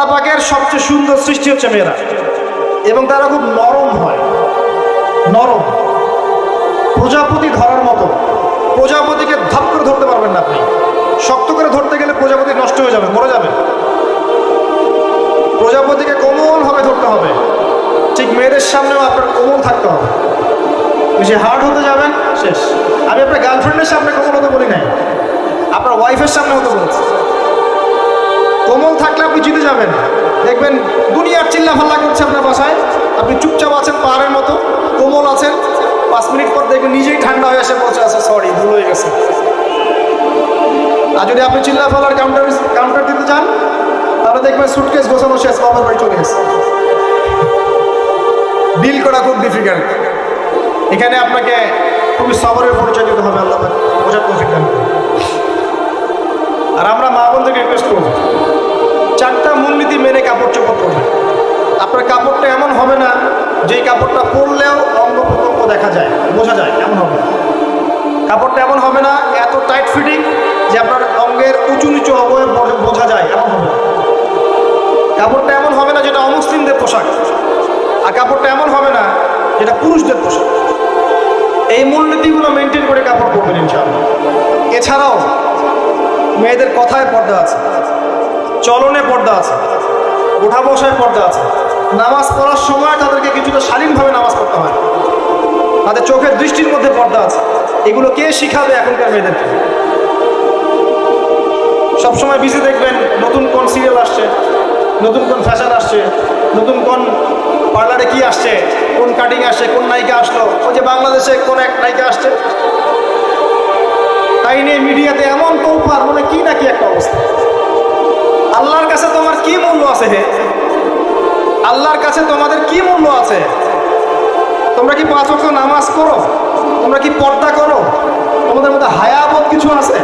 আল্লাহ পাকের সবচেয়ে সুন্দর সৃষ্টি হচ্ছে মেয়েরা। এবং তারা খুব নরম হয়। নরম। প্রজাপতি ধরার মতো। প্রজাপতিকে ধাপ করে ধরতে পারবেন না আপনি। শক্ত করে ধরতে গেলে প্রজাপতি নষ্ট হয়ে যাবে, মরে যাবে। প্রজাপতিকে কোমল ভাবে ধরতে হবে। ঠিক মেয়েদের সামনেও আপনার কোমল থাকতে হবে। বেশি হার্ড হতে যাবেন, শেষ। আমি আপনার গার্লফ্রেন্ডের সামনে কোমল হতে বলি নাই। আপনার ওয়াইফের সামনে হতে বলেছি। কোমল থাকলে আপনি জিতে যাবেন। দেখবেন দুনিয়ার চিল্লা ফাল্লা করছে আপনার বাসায়। আপনি চুপচাপ আছেন পাহাড়ের মতো, কোমল আছেন। পাঁচ মিনিট পর দেখবেন নিজেই ঠান্ডা হয়ে এসে বলছে আছে। সরি ভুল হয়ে গেছে। আর যদি আপনি চিল্লা ফাল্লার কাউন্টার কাউন্টার দিতে চান, তাহলে দেখবেন সুটকেস গোছানো শেষ, বাবার বাড়ি চলে গেছে ডিল করা খুব ডিফিকাল্ট এখানে আপনাকে খুবই সবরের পরিচয় দিতে হবে, আল্লাহ বোঝার করুন। আর আমরা মা বোনদেরকে রিকোয়েস্ট করব। চারটা মূলনীতি মেনে কাপড় চোপড় করবেন আপনার কাপড়টা এমন হবে না, যেই কাপড়টা পরলেও অঙ্গ প্রত্যঙ্গ দেখা যায়, বোঝা যায়, এমন হবে। কাপড়টা এমন হবে না, এত টাইট ফিটিং যে আপনার অঙ্গের উঁচু নিচু অবয়ে বোঝা যায়, এমন হবে কাপড়টা এমন হবে না যেটা অমুসলিমদের পোশাক, আর কাপড়টা এমন হবে না যেটা পুরুষদের পোশাক। এই মূলনীতিগুলো মেনটেন করে কাপড় পরবেন ইনশাআল্লাহ। এছাড়াও মেয়েদের কথায় পর্দা আছে, চলনে পর্দা আছে, ওঠা বসায় পর্দা আছে। নামাজ পড়ার সময় তাদেরকে কিছুটা শালীনভাবে নামাজ পড়তে হয়। তাদের চোখের দৃষ্টির মধ্যে পর্দা আছে। এগুলো কে শিখাবে এখনকার মেয়েদেরকে সবসময় বিজি দেখবেন, নতুন কোন সিরিয়াল আসছে, নতুন কোন ফ্যাশন আসছে, নতুন কোন পার্লারে কি আসছে, কোন কাটিং আসছে, কোন নায়িকা আসলো, ওই যে বাংলাদেশে কোন এক নায়িকা আসছে নিয়ে মিডিয়াতে এমন তোলপার মানে কি নাকি একটা অবস্থা? আল্লাহর কাছে তোমার কি মূল্য আছে হে? আল্লাহর কাছে তোমাদের কি মূল্য আছে? তোমরা কি পাঁচ ওয়াক্ত নামাজ করো তোমরা কি পর্দা করো? তোমাদের মধ্যে হায়াবোধ কিছু আছে?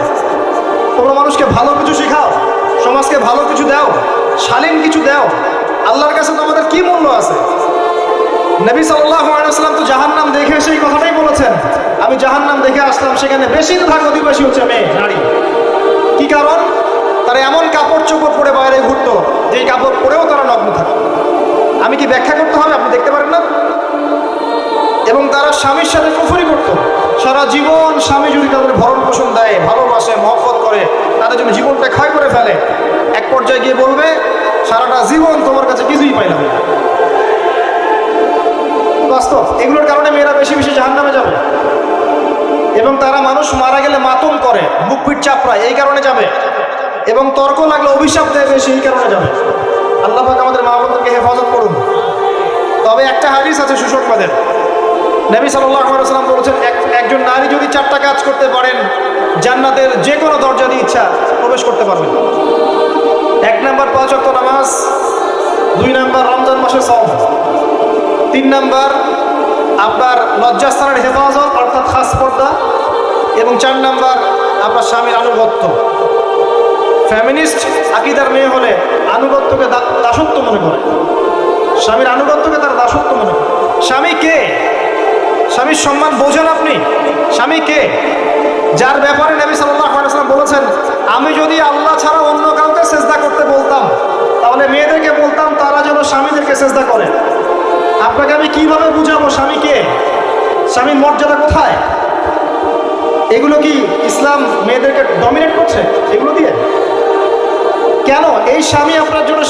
তোমরা মানুষকে ভালো কিছু শেখাও, সমাজকে ভালো কিছু দাও, শালীন কিছু দাও। আল্লাহর কাছে তোমাদের কি মূল্য আছে? নবী সাল্লাম তো জাহান্নাম দেখে সেই কথাটাই বলেছেন। আমি জাহান্নাম দেখে আসলাম, সেখানে বেশিরভাগ অধিবাসী হচ্ছে মেয়ে, নারী। কি কারণ? তারা এমন কাপড় চোপড় পরে বাইরে ঘুরতো, যেই কাপড় পরেও তারা নগ্ন থাকতো আমি কি ব্যাখ্যা করতে হবে? আপনি দেখতে পারেন না। এবং তারা স্বামীর সাথে কুফরি করতো। সারা জীবন স্বামী যদি তাদের ভরণ পোষণ দেয়, ভালোবাসে, মহব্বত করে, তাদের জন্য জীবনটা ক্ষয় করে ফেলে, এক পর্যায়ে গিয়ে বলবে, সারাটা জীবন তোমার কাছে কিছুই পাইলাম না। বাস্তব। এগুলোর কারণে মেয়েরা বেশি বেশি জাহান নামে যাবে। এবং তারা মানুষ মারা গেলে মাতম করে বুক পিঠ চাপড়ায়, এই কারণে যাবে। এবং তর্ক লাগলে অভিশাপ দেয় বেশি, এই কারণে যাবে। আল্লাহ আমাদের মা বোনদেরকে হেফাজত করুন। তবে একটা হাদিস আছে সুসংবাদের। নবী সাল্লাম বলেছেন, এক একজন নারী যদি চারটা কাজ করতে পারেন, জান্নাতের যে কোনো দরজা দিয়ে ইচ্ছা প্রবেশ করতে পারবেন। এক নাম্বার পাঁচ অক্ট নামাজ, দুই নাম্বার রমজান মাসের সব তিন নাম্বার, আপনার লজ্জাস্থানের হেফাজত, অর্থাৎ খাস পর্দা, এবং চার নাম্বার, আপনার স্বামীর আনুগত্য। ফ্যামিনিস্ট আকিদার মেয়ে হলে আনুগত্যকে দাসত্ব মনে করে। স্বামীর আনুগত্যকে তার দাসত্ব মনে করে। স্বামী কে? স্বামীর সম্মান বোঝেন আপনি? স্বামী কে? যার ব্যাপারে নবী সাল্লাম বলেছেন, আমি যদি আল্লাহ ছাড়া অন্য কাউকে চেষ্টা করতে বলতাম, তাহলে মেয়েদেরকে বলতাম তারা যেন স্বামীদেরকে চেষ্টা করে। আপনাকে আমি কীভাবে বুঝাবো স্বামীকে? স্বামীর মর্যাদা কোথায়? এগুলো কি ইসলাম মেয়েদেরকে ডমিনেট করছে? এগুলো দিয়ে? কেন? এই স্বামী আপনার জন্য